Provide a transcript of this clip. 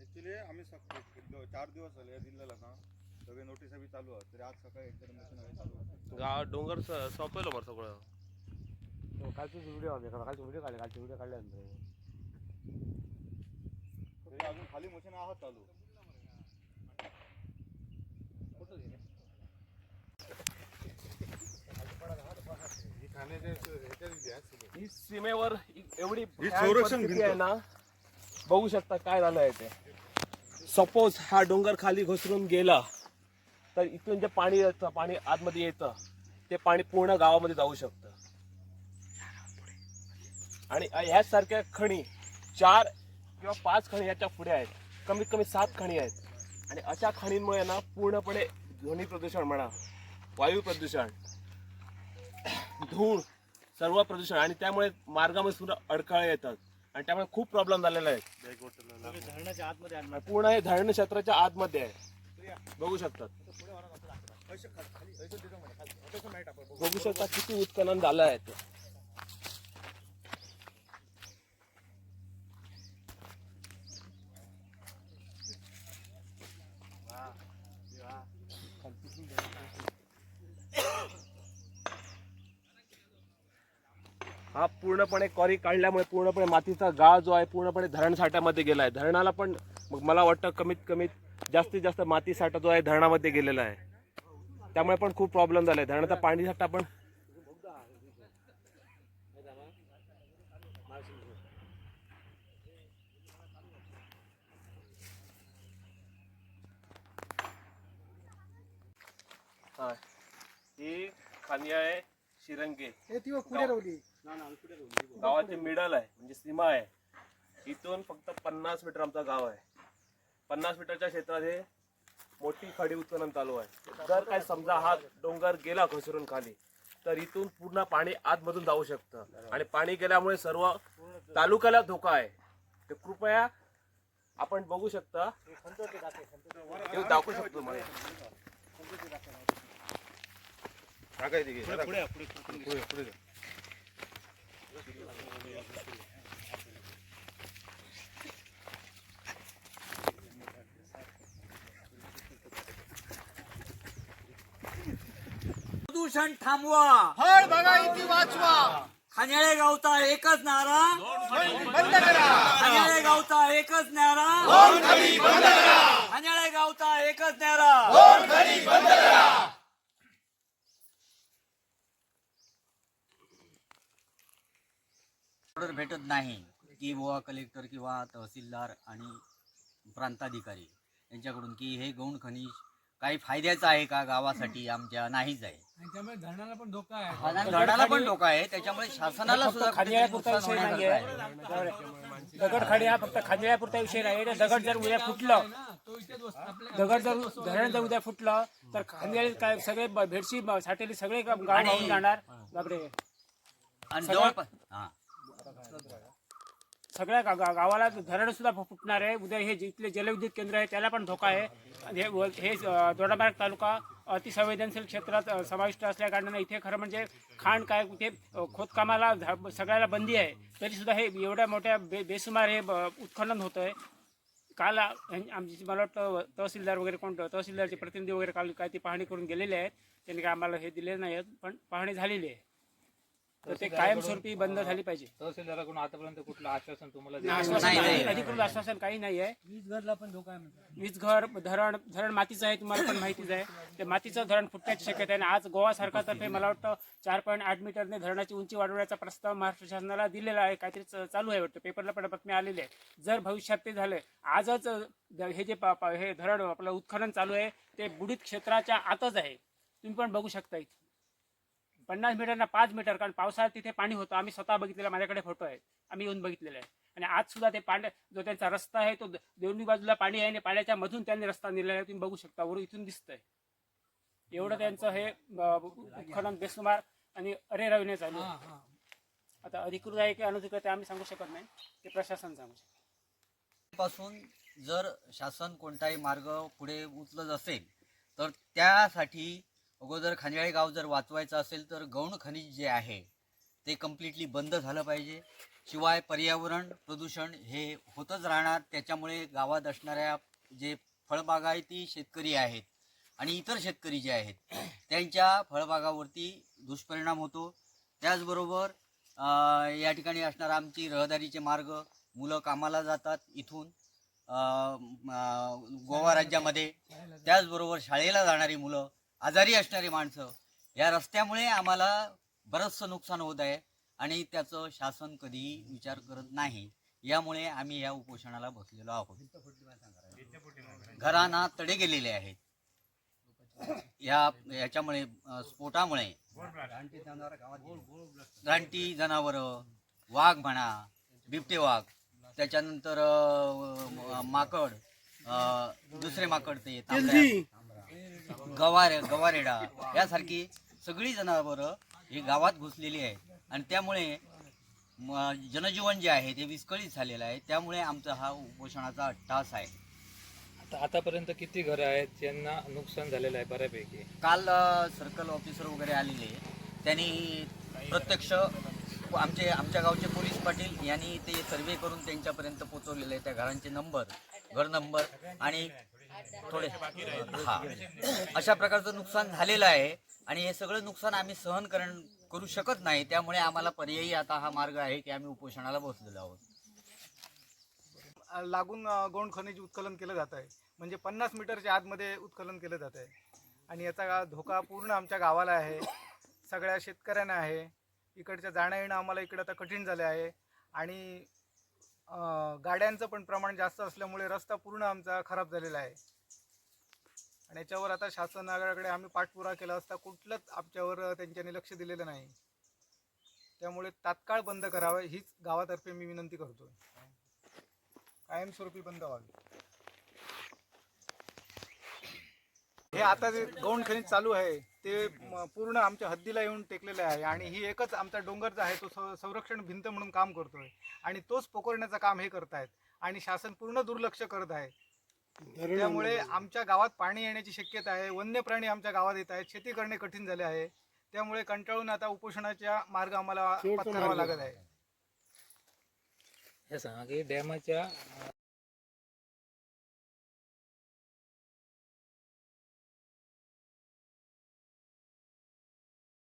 Actually आम्ही चार दिवस झाले या जिल्ह्याला ना. सगळे नोटीस बी चालू आहेत तरी आज सकाळी एकदम चालू. गाव डोंगर स- सोपयलो मर सगळं. कालचे व्हिडिओ कालचे व्हिडिओ काढले कालचे व्हिडिओ काढल्यानंतर तरी अजून खाली मशीन आहात चालू. ही सीमेवर इ- एवढी संरक्षण भिंत. आहे ना बघू शकता काय झालंय ते. सपोज हा डोंगर खाली घसरून गेला तर इथून जे पाणी येतं पाणी आतमध्ये येतं ते पाणी पूर्ण गावामध्ये जाऊ शकतं. आणि ह्यासारख्या खणी चार किंवा पाच खणी याच्यापुढे आहेत. कमीत कमी सात खणी आहेत. आणि अशा खणींमुळे ना पूर्णपणे ध्वनी प्रदूषण म्हणा वायू प्रदूषण धूळ सर्व प्रदूषण आणि त्यामुळे मार्गामध्ये सुद्धा अडथळे येतात. आणि त्यामुळे खूप प्रॉब्लेम झालेला आहे. पूर्ण हे धरण क्षेत्राच्या आतमध्ये आहे. बघू शकतात. बघू शकता किती उत्खनन झालं आहे हा पूर्णपणे कॉरी काढल्यामुळे पूर्णपणे मातीचा गाळ जो आहे पूर्णपणे धरण साठ्यामध्ये गेला आहे. धरणाला पण मग मला वाटतं कमीत कमीत जास्तीत जास्त माती साठा जो आहे धरणामध्ये गेलेला आहे. त्यामुळे पण खूप प्रॉब्लेम झाला आहे धरणाचा पाणी साठा पण ही. खानिया आहे शिरंगे. गावाचे मिडल आहे म्हणजे सीमा आहे. इथून फक्त पन्नास मीटर आमचा गाव आहे. पन्नास मीटरच्या क्षेत्रात हे मोठी खडी उत्खनन चालू आहे. जर काय समजा हा डोंगर गेला घसरून खाली तर इथून पूर्ण पाणी आतमधून जाऊ शकतं. आणि पाणी गेल्यामुळे सर्व तालुक्याला धोका आहे. तर कृपया आपण बघू शकता. दाखवू शकतो मला पुढे पुढे. प्रदूषण थांबवा. फळ बागायती वाचवा. खाण्याळे गावचा एकच नारा. बंद करा खाण्याळे गावचा एकच नारा. खाण्याळे गावचा एकच नारा. ऑर्डर भेटत नाही. की बुवा कलेक्टर किंवा तहसीलदार आणि प्रांताधिकारी यांच्याकडून की हे गौण खनिज काही फायद्याचं आहे का गावासाठी? आमच्या नाहीच आहे. त्यामुळे धरणाला पण धोका आहे. धरणाला पण धोका आहे. त्याच्यामुळे शासनाला सुद्धा कुठेतरी नुकसान होण्यासारखं आहे. दगड खडी हा फक्त खांदेळ्यापुरता विषय नाही. दगड जर उद्या फुटलं दगड जर धरण जर उद्या फुटलं तर खांदेळे काय सगळे ब- भेडशी ब- साठेली सगळे गाव आणि- वाहून जाणार. बापरे. आणि जवळपास हा. सगळ्या गा- गा- गावाला धरण सुद्धा फुटणार आहे. उद्या हे जिथले जलविद्युत केंद्र आहे त्याला पण धोका आहे. आणि हे व- हे अ, दोडामार्ग तालुका अतिसंवेदनशील क्षेत्रात समाविष्ट असल्या कारणाने इथे खरं म्हणजे खाण काय कुठे खोदकामाला झा- सगळ्याला बंदी आहे. तरी सुद्धा हे एवढ्या मोठ्या बे बेसुमार हे ब- उत्खनन होत आहे काल आ- आमची मला वाटतं तहसीलदार वगैरे कोण तहसीलदारचे प्रतिनिधी वगैरे काल काय ती पाहणी करून गेलेले आहेत. त्यांनी काय आम्हाला हे दिले नाही आहेत पण पाहणी झालेली आहे. तर ते कायमस्वरूपी बंद झाली पाहिजे. तहसीलदाराकडून आतापर्यंत कुठलं आश्वासन तुम्हाला आश्वासन नाही. अधिकृत आश्वासन काही नाही आहे. वीज घरला पण धोका आहे वीज घर धरण धरण मातीचं आहे तुम्हाला पण माहितीच आहे. ते मातीचं धरण फुटण्याची शक्यता आहे आणि आज गोवा सरकारतर्फे मला वाटतं चार पॉईंट आठ मीटरने धरणाची उंची वाढवण्याचा प्रस्ताव महाराष्ट्र शासनाला दिलेला आहे. काहीतरी च- चालू आहे वाटतं. पेपरला पण बातमी आलेली आहे. जर भविष्यात ते झालं आजच अ, द- हे जे पा- पा- हे धरण आपलं उत्खनन चालू आहे ते बुडीत क्षेत्राच्या आतच आहे. तुम्ही पण बघू शकता इथे. पन्नास मीटरना पाच मीटर कारण पावसाळ्यात तिथे पाणी होतं. आम्ही स्वतः बघितलेला माझ्याकडे फोटो आहे. आम्ही येऊन बघितलेला आहे. आणि आज सुद्धा ते पाण्या जो त्यांचा रस्ता आहे तो द- दोन्ही बाजूला पाणी आहे आणि पाण्याच्या मधून त्यांनी रस्ता नेलेला आहे. तुम्ही बघू शकता वर इथून दिसतंय. एवढं त्यांचं हे अ, उत्खनन बेसुमार आणि अरे रविने चालू. आता अधिकृत आहे की अनधिकृत आहे आम्ही सांगू शकत नाही. ते प्रशासन सांगू शकतं. पासून जर शासन कोणताही मार्ग पुढे उचलत असेल तर त्यासाठी अगोदर खांजाळे गाव जर वाचवायचं असेल तर गौण खनिज जे आहे ते कम्प्लिटली बंद झालं पाहिजे. शिवाय पर्यावरण प्रदूषण हे होतच राहणार. त्याच्यामुळे गावात असणाऱ्या जे फळबागायती शेतकरी आहेत आणि इतर शेतकरी जे आहेत त्यांच्या फळबागावरती दुष्परिणाम होतो. त्याचबरोबर या ठिकाणी असणारा आमची रहदारीचे मार्ग मुलं कामाला जातात इथून गोवा राज्यामध्ये. त्याचबरोबर शाळेला जाणारी मुलं आजारी असणारी माणसं या रस्त्यामुळे आम्हाला बरंचसं नुकसान होत आहे आणि त्याचं शासन कधीही विचार करत नाही. यामुळे आम्ही या उपोषणाला बसलेलो आहोत. घरांना तडे गेलेले आहेत. या याच्यामुळे स्फोटामुळे रानटी जनावरं वाघ म्हणा बिबटे वाघ त्याच्यानंतर माकड दुसरे माकड ते गवार गवारेडा यासारखी सगळी जनावरं ही गावात घुसलेली आहेत. आणि त्यामुळे जनजीवन जे आहे ते विस्कळीत झालेलं आहे. त्यामुळे आमचा हा उपोषणाचा अट्टास आहे. आता आतापर्यंत किती घरं आहेत ज्यांना नुकसान झालेलं आहे बऱ्यापैकी? काल सर्कल ऑफिसर वगैरे आलेले. त्यांनी प्रत्यक्ष आमचे आमच्या गावचे पोलीस पाटील यांनी ते सर्वे करून त्यांच्यापर्यंत पोहोचवलेले आहे. त्या घरांचे नंबर घर नंबर आणि थोडे. हा. अशा प्रकारचं नुकसान झालेलं आहे आणि हे सगळं नुकसान आम्ही सहन करण करू शकत नाही. त्यामुळे आम्हाला पर्यायी आता हा मार्ग आहे की आम्ही उपोषणाला बसलेलो आहोत. लागून गौण खनिज उत्खनन केलं जात आहे. म्हणजे पन्नास मीटरच्या आतमध्ये उत्खनन केलं जात आहे. आणि याचा धोका पूर्ण आमच्या गावाला आहे. सगळ्या शेतकऱ्यांना आहे. इकडच्या जाणं येणं आम्हाला इकडं आता कठीण झालं आहे. आणि गाड्यांचं पण प्रमाण जास्त असल्यामुळे रस्ता पूर्ण आमचा खराब झालेला आहे. आणि याच्यावर आता शासनाकडे आम्ही पाठपुरा केला असता कुठलंच आमच्यावर त्यांच्याने लक्ष दिलेलं नाही. त्यामुळे तात्काळ बंद करावं हीच गावातर्फे मी विनंती करतो कायमस्वरूपी बंद व्हावी. हे आता जे गौण खनिज चालू आहे ते पूर्ण आमच्या हद्दीला येऊन टेकलेलं आहे आणि ही एकच आमचा डोंगर जो आहे तो संरक्षण भिंत म्हणून काम करतोय. आणि तोच पोखरण्याचं काम हे करतायत आणि शासन पूर्ण दुर्लक्ष करत आहे. त्यामुळे आमच्या गावात पाणी येण्याची शक्यता आहे वन्य प्राणी आमच्या गावात येत आहेत शेती करणे कठीण झाले आहे. त्यामुळे कंटाळून आता उपोषणाच्या मार्ग आम्हाला पत्करावा लागत आहे. हे सांगा की डॅमच्या